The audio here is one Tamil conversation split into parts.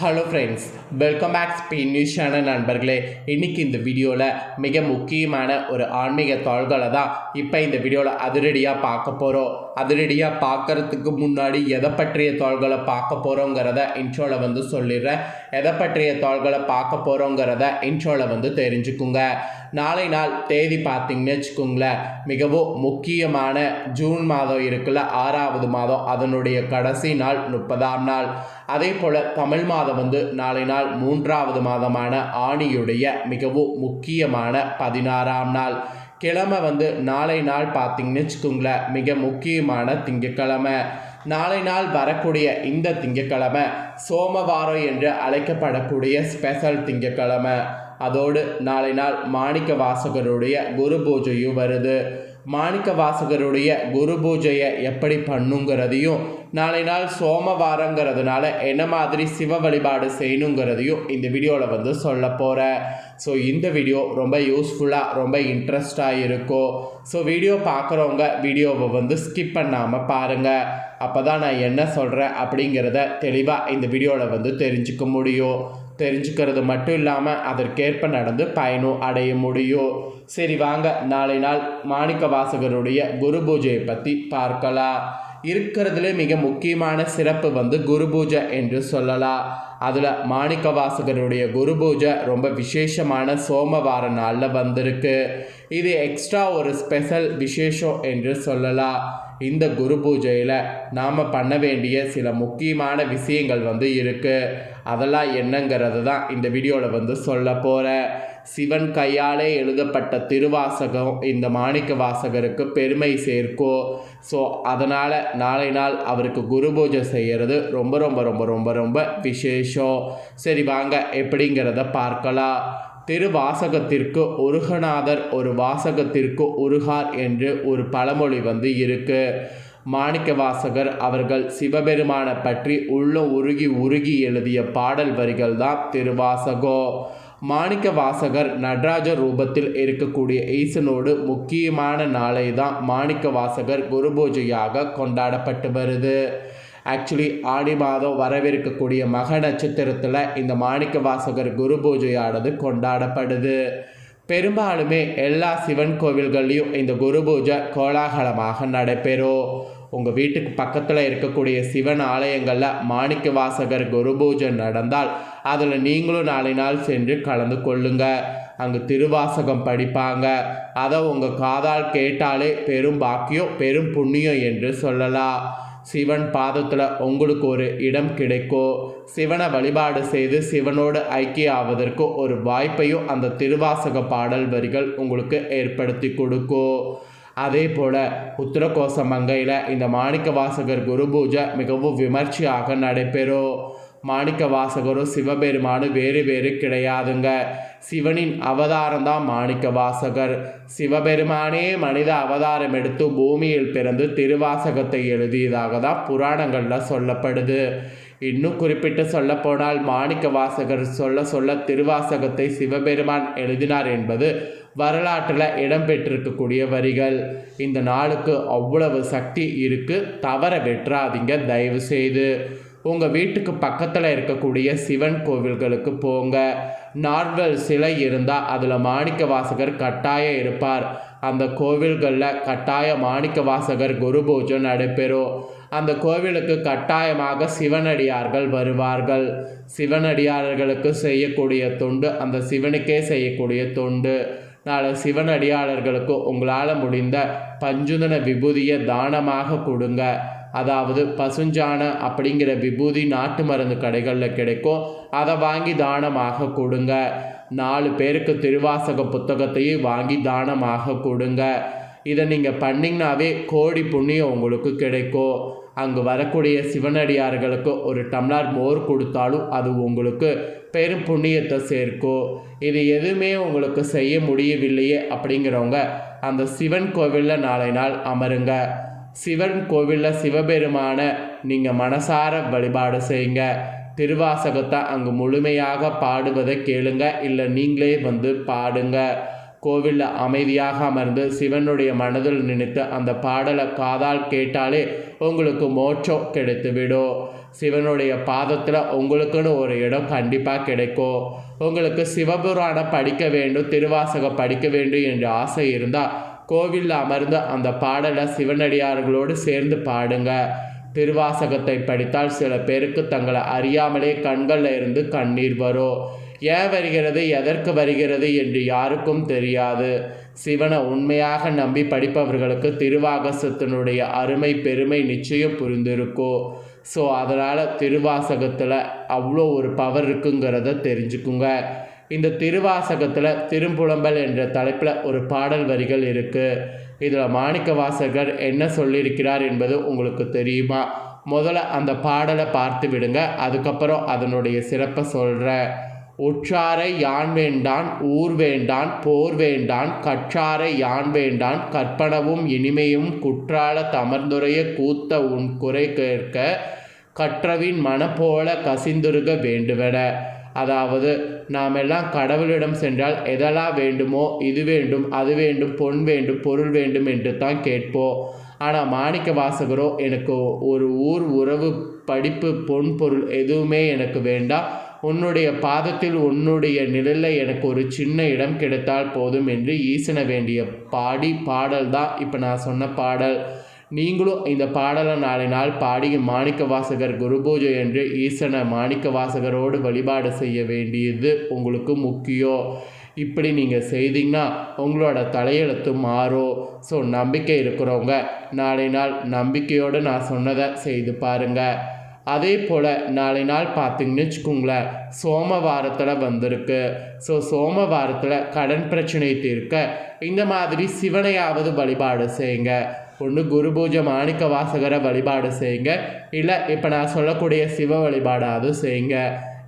Hello friends welcome back Spain நியூஸான நண்பர்களே. இன்றைக்கி இந்த வீடியோவில் மிக முக்கியமான ஒரு ஆன்மீக தாள்களை தான் இப்போ இந்த வீடியோவில் அதிரடியாக பார்க்க போகிறோம் அதிரடியாக பார்க்கறதுக்கு முன்னாடி எதை பற்றிய தாள்களை பார்க்க போகிறோங்கிறத இன்ட்ரோவில் வந்து சொல்லிடுறேன். எதை பற்றிய தாள்களை பார்க்க போகிறோங்கிறத இன்ட்ரோவில் வந்து தெரிஞ்சுக்குங்க. நாளை நாள் தேதி பார்த்தீங்கன்னு வச்சுக்கோங்களேன் மிகவும் முக்கியமான ஜூன் மாதம் இருக்குல்ல ஆறாவது மாதம் அதனுடைய கடைசி நாள் முப்பதாம் நாள். அதே போல் தமிழ் மாதம் வந்து நாளை நாள் மூன்றாவது மாதமான ஆணியுடைய மிகவும் முக்கியமான பதினாறாம் நாள். கிழமை வந்து நாளை நாள் பார்த்தீங்கன்னு வச்சுக்கோங்களேன் மிக முக்கியமான திங்கக்கிழமை நாளை நாள் வரக்கூடிய இந்த திங்கக்கிழமை சோமவாரம் என்று அழைக்கப்படக்கூடிய ஸ்பெஷல் திங்கக்கிழமை அதோடு நாளை நாள் மாணிக்க வாசகருடைய குரு பூஜையும் வருது. மாணிக்க வாசகருடைய குரு பூஜையை எப்படி பண்ணுங்கிறதையும் நாளை நாள் சோமவாரங்கிறதுனால என்ன மாதிரி சிவ வழிபாடு செய்யணுங்கிறதையும் இந்த வீடியோவில் வந்து சொல்ல போகிறேன் ஸோ இந்த வீடியோ ரொம்ப யூஸ்ஃபுல்லாக ரொம்ப இன்ட்ரெஸ்டாக இருக்கும் ஸோ வீடியோ பார்க்குறவங்க வீடியோவை வந்து ஸ்கிப் பண்ணாமல் பாருங்கள் அப்போ தான் நான் என்ன சொல்கிறேன் அப்படிங்கிறத தெளிவாக இந்த வீடியோவில் வந்து தெரிஞ்சுக்க முடியும். தெரிஞ்சுக்கிறது மட்டும் இல்லாமல் அதற்கேற்ப நடந்து பயனும் அடைய முடியும். சரி வாங்க. நாளை நாள் மாணிக்க வாசகருடைய குரு பூஜையை பற்றி பார்க்கலாம். இருக்கிறதுல மிக முக்கியமான சிறப்பு வந்து குரு பூஜை என்று சொல்லலாம். அதில் மாணிக்க வாசகருடைய குரு பூஜை ரொம்ப விசேஷமான சோமவார நாளில் வந்திருக்கு. இது எக்ஸ்ட்ரா ஒரு ஸ்பெஷல் விசேஷம் என்று சொல்லலாம். இந்த குரு பூஜையில் நாம் பண்ண வேண்டிய சில முக்கியமான விஷயங்கள் வந்து இருக்குது அதெல்லாம் என்னங்கிறது தான் இந்த வீடியோவில் வந்து சொல்ல போகிறேன் சிவன் கையாலே எழுதப்பட்ட திருவாசகம் இந்த மாணிக்க வாசகருக்கு பெருமை சேர்க்கும் ஸோ அதனால் நாளை நாள் அவருக்கு குரு பூஜை செய்கிறது ரொம்ப ரொம்ப ரொம்ப ரொம்ப ரொம்ப விசேஷம். சரி வாங்க எப்படிங்கிறத பார்க்கலாம். திருவாசகத்திற்கு உருகநாதர் ஒரு வாசகத்திற்கு உருகார் என்று ஒரு பழமொழி வந்து இருக்குது மாணிக்க வாசகர் அவர்கள் சிவபெருமானை பற்றி உள்ள உருகி உருகி எழுதிய பாடல் வரிகள் தான் திருவாசகம் மாணிக்க வாசகர் நடராஜ ரூபத்தில் இருக்கக்கூடிய ஈசனோடு முக்கியமான நாளை தான் மாணிக்க வாசகர் குரு பூஜையாக கொண்டாடப்பட்டு வருது. ஆக்சுவலி ஆடி மாதம் வரவிருக்கக்கூடிய மக நட்சத்திரத்தில் இந்த மாணிக்க வாசகர் குரு பூஜையானது கொண்டாடப்படுது. பெரும்பாலுமே எல்லா சிவன் கோவில்கள்லையும் இந்த குரு பூஜை கோலாகலமாக நடைபெறும். உங்கள் வீட்டுக்கு பக்கத்தில் இருக்கக்கூடிய சிவன் ஆலயங்களில் மாணிக்க வாசகர் குரு பூஜை நடந்தால் அதில் நீங்களும் நாளை நாள் சென்று கலந்து கொள்ளுங்க. அங்கே திருவாசகம் படிப்பாங்க. அதை உங்கள் காதால் கேட்டாலே பெரும் பாக்கியம் பெரும் புண்ணியம் என்று சொல்லலாம். சிவன் பாதத்தில் உங்களுக்கு ஒரு இடம் கிடைக்கும். சிவனை வழிபாடு செய்து சிவனோடு ஐக்கிய ஆவதற்கு ஒரு வாய்ப்பையும் அந்த திருவாசக பாடல் வரிகள் உங்களுக்கு ஏற்படுத்தி கொடுக்கும் அதே போல் உத்தரகோச மங்கையில் இந்த மாணிக்க வாசகர் குரு பூஜை மிகவும் விமர்சையாக நடைபெறும். மாணிக்க வாசகரும் சிவபெருமானும் வேறு வேறு கிடையாதுங்க. சிவனின் அவதாரம்தான் மாணிக்க வாசகர் சிவபெருமானே மனித அவதாரம் எடுத்து பூமியில் பிறந்து திருவாசகத்தை எழுதியதாக தான் புராணங்களில் சொல்லப்படுது. இன்னும் குறிப்பிட்டு சொல்லப்போனால் மாணிக்க வாசகர் சொல்ல சொல்ல திருவாசகத்தை சிவபெருமான் எழுதினார் என்பது வரலாற்றில் இடம்பெற்றிருக்கக்கூடிய வரிகள். இந்த நாளுக்கு அவ்வளவு சக்தி இருக்குது தவற வெற்றாதீங்க தயவு செய்து. உங்கள் வீட்டுக்கு பக்கத்தில் இருக்கக்கூடிய சிவன் கோவில்களுக்கு போங்க. நார்வல் சிலை இருந்தால் அதில் மாணிக்க வாசகர் கட்டாயம் இருப்பார். அந்த கோவில்களில் கட்டாய மாணிக்க வாசகர் குரு பூஜை நடைபெறும். அந்த கோவிலுக்கு கட்டாயமாக சிவனடியார்கள் வருவார்கள். சிவனடியார்களுக்கு செய்யக்கூடிய தொண்டு அந்த சிவனுக்கே செய்யக்கூடிய தொண்டு. நாளை சிவனடியாளர்களுக்கு உங்களால் முடிந்த பஞ்சுதன விபூதியை தானமாக கொடுங்க. அதாவது பசுஞ்சாண அப்படிங்கிற விபூதி நாட்டு மருந்து கடைகளில் கிடைக்கும். அதை வாங்கி தானமாக கொடுங்க. நாலு பேருக்கு திருவாசக புத்தகத்தையும் வாங்கி தானமாக கொடுங்க. இதை நீங்கள் பண்ணிங்கனாவே கோடி புண்ணியம் உங்களுக்கு கிடைக்கும். அங்கு வரக்கூடிய சிவனடியார்களுக்கு ஒரு டம்ளர் மோர் கொடுத்தாலும் அது உங்களுக்கு பெரும் புண்ணியத்தை சேர்க்கும். இது எதுவுமே உங்களுக்கு செய்ய முடியவில்லையே அப்படிங்கிறவங்க அந்த சிவன் கோவிலில் நாளை நாள் அமருங்க. சிவன் கோவிலில் சிவபெருமான நீங்கள் மனசார வழிபாடு செய்யுங்க. திருவாசகத்தை அங்கே முழுமையாக பாடுவதை கேளுங்க. இல்லை நீங்களே வந்து பாடுங்க. கோவிலில் அமைதியாக அமர்ந்து சிவனுடைய மனதில் நினைத்து அந்த பாடலை காதால் கேட்டாலே உங்களுக்கு மோட்சம் கிடைத்துவிடும். சிவனுடைய பாதத்தில் உங்களுக்குன்னு ஒரு இடம் கண்டிப்பாக கிடைக்கும். உங்களுக்கு சிவபுராணம் படிக்க வேண்டும் திருவாசகம் படிக்க வேண்டும் என்ற ஆசை இருந்தால் கோவிலில் அமர்ந்து அந்த பாடலை சிவனடியார்களோடு சேர்ந்து பாடுங்க. திருவாசகத்தை படித்தால் சில பேருக்கு தங்களை அறியாமலே கண்களில் இருந்து கண்ணீர் வரும். ஏன் வருகிறது எதற்கு வருகிறது என்று யாருக்கும் தெரியாது. சிவனை உண்மையாக நம்பி படிப்பவர்களுக்கு திருவாகசத்தினுடைய அருமை பெருமை நிச்சயம் புரிந்திருக்கும். ஸோ அதனால் திருவாசகத்தில் அவ்வளோ ஒரு பவர் இருக்குங்கிறத தெரிஞ்சுக்குங்க. இந்த திருவாசகத்தில் திரும்புலம்பல் என்ற தலைப்பில் ஒரு பாடல் வரிகள் இருக்குது இதில் மாணிக்க வாசகர் என்ன சொல்லியிருக்கிறார் என்பது உங்களுக்கு தெரியுமா? முதல்ல அந்த பாடலை பார்த்து விடுங்க. அதுக்கப்புறம் அதனுடைய சிறப்பை சொல்கிறேன் உற்றாரை யான் வேண்டான் ஊர் வேண்டான் போர் வேண்டான் கற்றாரை யான் வேண்டான் கற்பனவும் இனிமையும் குற்றால தமர்ந்துரைய கூத்த உன் குறை கேட்க கற்றவின் மனப்போல கசிந்துருக வேண்டுவன அதாவது நாம் எல்லாம் கடவுளிடம் சென்றால் எதெல்லாம் வேண்டுமோ இது வேண்டும் அது வேண்டும் பொன் வேண்டும் பொருள் வேண்டும் என்று தான் கேட்போம். ஆனால் மாணிக்க வாசகரோ எனக்கு ஒரு ஊர் உறவு படிப்பு பொன் பொருள் எதுவுமே எனக்கு வேண்டாம். உன்னுடைய பாதத்தில் உன்னுடைய நிழலில் எனக்கு ஒரு சின்ன இடம் கிடைத்தால் போதும் என்று ஈசன வேண்டிய பாடி பாடல் தான். இப்போ நான் சொன்ன பாடல். நீங்களும் இந்த பாடலை நாளை நாள் பாடி மாணிக்க வாசகர் குரு பூஜை என்று ஈசனை மாணிக்க வாசகரோடு வழிபாடு செய்ய வேண்டியது உங்களுக்கு முக்கியம். இப்படி நீங்கள் செய்தீங்கன்னா உங்களோட தலையெழுத்து மாறும். ஸோ நம்பிக்கை இருக்கிறவங்க நாளை நாள் நம்பிக்கையோடு நான் சொன்னதை செய்து பாருங்கள் அதே போல் நாளை நாள் பார்த்தீங்கன்னு வச்சுக்கோங்களேன் சோமவாரத்தில் வந்திருக்கு. ஸோ சோமவாரத்தில் கடன் பிரச்சனை தீர்க்க இந்த மாதிரி சிவனையாவது வழிபாடு செய்யுங்க. ஒன்று குரு பூஜை மாணிக்க வாசகரை வழிபாடு செய்யுங்க. இல்லை இப்போ நான் சொல்லக்கூடிய சிவ வழிபாடாவது செய்யுங்க.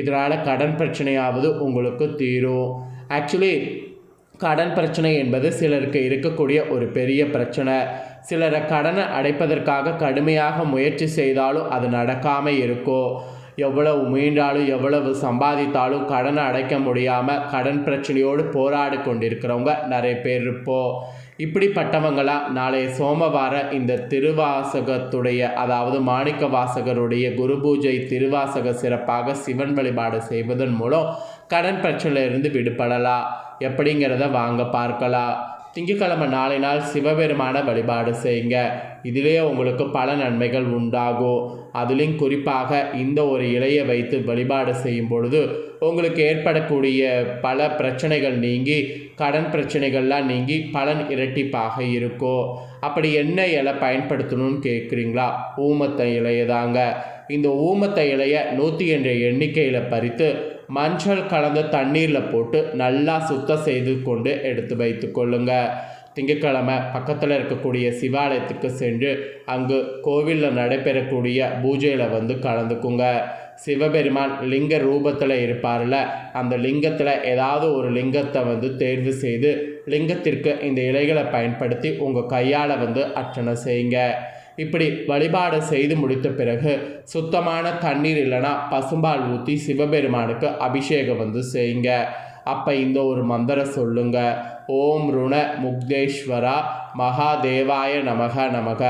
இதனால் கடன் பிரச்சனையாவது உங்களுக்கு தீரும். ஆக்சுவலி கடன் பிரச்சனை என்பது சிலருக்கு இருக்கக்கூடிய ஒரு பெரிய பிரச்சனை. சிலரை கடனை அடைப்பதற்காக கடுமையாக முயற்சி செய்தாலும் அது நடக்காமல் இருக்கும் எவ்வளவு முயன்றாலும் எவ்வளவு சம்பாதித்தாலும் கடனை அடைக்க முடியாமல் கடன் பிரச்சனையோடு போராடி கொண்டிருக்கிறவங்க நிறைய பேர் இருப்போம். இப்படிப்பட்டவங்களா? நாளைய சோமவார இந்த திருவாசகத்துடைய அதாவது மாணிக்க வாசகருடைய குரு பூஜை திருவாசக சிறப்பாக சிவன் வழிபாடு செய்வதன் மூலம் கடன் பிரச்சனையிலிருந்து விடுபடலாம். எப்படிங்கிறத வாங்க பார்க்கலாம். திங்கட்கிழமை நாளை நாள் சிவபெருமான வழிபாடு செய்யுங்க. இதிலேயே உங்களுக்கு பல நன்மைகள் உண்டாகும். அதுலேயும் குறிப்பாக இந்த ஒரு இலையை வைத்து வழிபாடு செய்யும் பொழுது உங்களுக்கு ஏற்படக்கூடிய பல பிரச்சனைகள் நீங்கி கடன் பிரச்சனைகள்லாம் நீங்கி பலன் இரட்டிப்பாக இருக்கும் அப்படி என்ன இலை பயன்படுத்தணும்னு கேட்குறீங்களா? ஊமத்த இலையை தாங்க. இந்த ஊமத்த இலையை நூற்றி என்ற எண்ணிக்கையில் பறித்து மஞ்சள் கலந்த தண்ணீரில் போட்டு நல்லா சுத்தம் செய்து கொண்டு எடுத்து வைத்து கொள்ளுங்க. திங்கட்கிழமை பக்கத்தில் இருக்கக்கூடிய சிவாலயத்துக்கு சென்று அங்கு கோவிலில் நடைபெறக்கூடிய பூஜையில் வந்து கலந்துக்குங்க. சிவபெருமான் லிங்க ரூபத்தில் இருப்பார்ல அந்த லிங்கத்தில் ஏதாவது ஒரு லிங்கத்தை வந்து தேர்வு செய்து லிங்கத்திற்கு இந்த இலைகளை பயன்படுத்தி உங்கள் கையால் வந்து அர்ச்சனை செய்யுங்க. இப்படி வழிபாடு செய்து முடித்த பிறகு சுத்தமான தண்ணீர் இல்லைன்னா பசும்பால் ஊற்றி சிவபெருமானுக்கு அபிஷேகம் வந்து செய்யுங்க. அப்போ இந்த ஒரு மந்திரம் சொல்லுங்க. ஓம் ருண முக்தேஸ்வரா மகாதேவாய நமக நமக.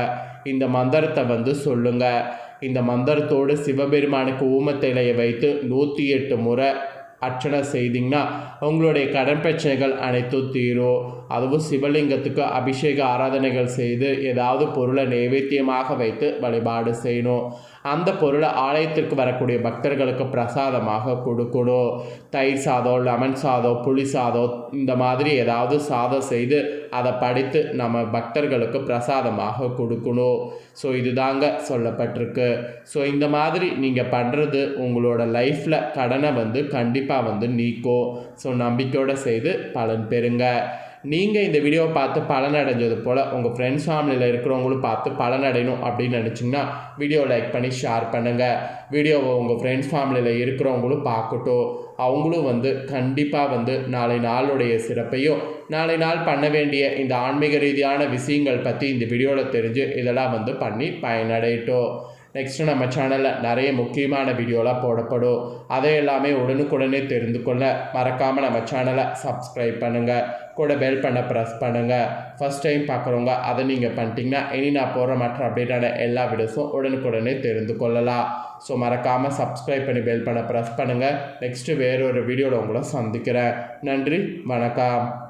இந்த மந்திரத்தை வந்து சொல்லுங்கள் இந்த மந்திரத்தோடு சிவபெருமானுக்கு ஊமத்திலையை வைத்து நூற்றி எட்டு முறை அர்ச்சனை செய்தீங்கன்னா உங்களுடைய கடன் பிரச்சனைகள் அனைத்தும் தீரும். அதுவும் சிவலிங்கத்துக்கு அபிஷேக ஆராதனைகள் செய்து ஏதாவது பொருளை நைவேத்தியமாக வைத்து வழிபாடு செய்யணும். அந்த பொருளை ஆலயத்திற்கு வரக்கூடிய பக்தர்களுக்கு பிரசாதமாக கொடுக்கணும். தயிர் சாதம் லெமன் சாதம் புளி சாதம் இந்த மாதிரி ஏதாவது சாதம் செய்து அதை படித்து நம்ம பக்தர்களுக்கு பிரசாதமாக கொடுக்கணும். ஸோ இதுதாங்க சொல்லப்பட்டிருக்கு. ஸோ இந்த மாதிரி நீங்கள் பண்ணுறது உங்களோட லைஃப்பில் கடனை வந்து கண்டிப்பாக வந்து நீக்கும். ஸோ நம்பிக்கையோடு செய்து பலன் பெறுங்க. நீங்கள் இந்த வீடியோவை பார்த்து பலனடைஞ்சது போல் உங்கள் ஃப்ரெண்ட்ஸ் ஃபேமிலியில் இருக்கிறவங்களும் பார்த்து பலனடையணும் அப்படின்னு நினச்சிங்கன்னா வீடியோ லைக் பண்ணி ஷேர் பண்ணுங்கள் வீடியோவை உங்கள் ஃப்ரெண்ட்ஸ் ஃபேமிலியில் இருக்கிறவங்களும் பார்க்கட்டும். அவங்களும் வந்து கண்டிப்பாக வந்து நாளை நாளுடைய சிறப்பையும் நாளை நாள் பண்ண வேண்டிய இந்த ஆன்மீக ரீதியான விஷயங்கள் பற்றி இந்த வீடியோவில் தெரிஞ்சு இதெல்லாம் வந்து பண்ணி பயனடையட்டும். நெக்ஸ்ட்டு நம்ம சேனலில் நிறைய முக்கியமான வீடியோலாம் போடப்படும். அதை எல்லாமே உடனுக்குடனே தெரிந்து கொள்ள மறக்காமல் நம்ம சேனலை சப்ஸ்கிரைப் பண்ணுங்கள் கூட பெல் பண்ண ப்ரெஸ் பண்ணுங்கள் ஃபஸ்ட் டைம் பார்க்குறவங்க அதை நீங்கள் பண்ணிட்டீங்கன்னா இனி நான் போகிற மற்ற அப்டேட்டான எல்லா வீடியோஸும் உடனுக்குடனே தெரிந்து கொள்ளலாம். ஸோ மறக்காமல் சப்ஸ்கிரைப் பண்ணி பெல் பண்ண ப்ரெஸ் பண்ணுங்கள் நெக்ஸ்ட்டு வேறொரு வீடியோவில் உங்களை சந்திக்கிறேன். நன்றி வணக்கம்.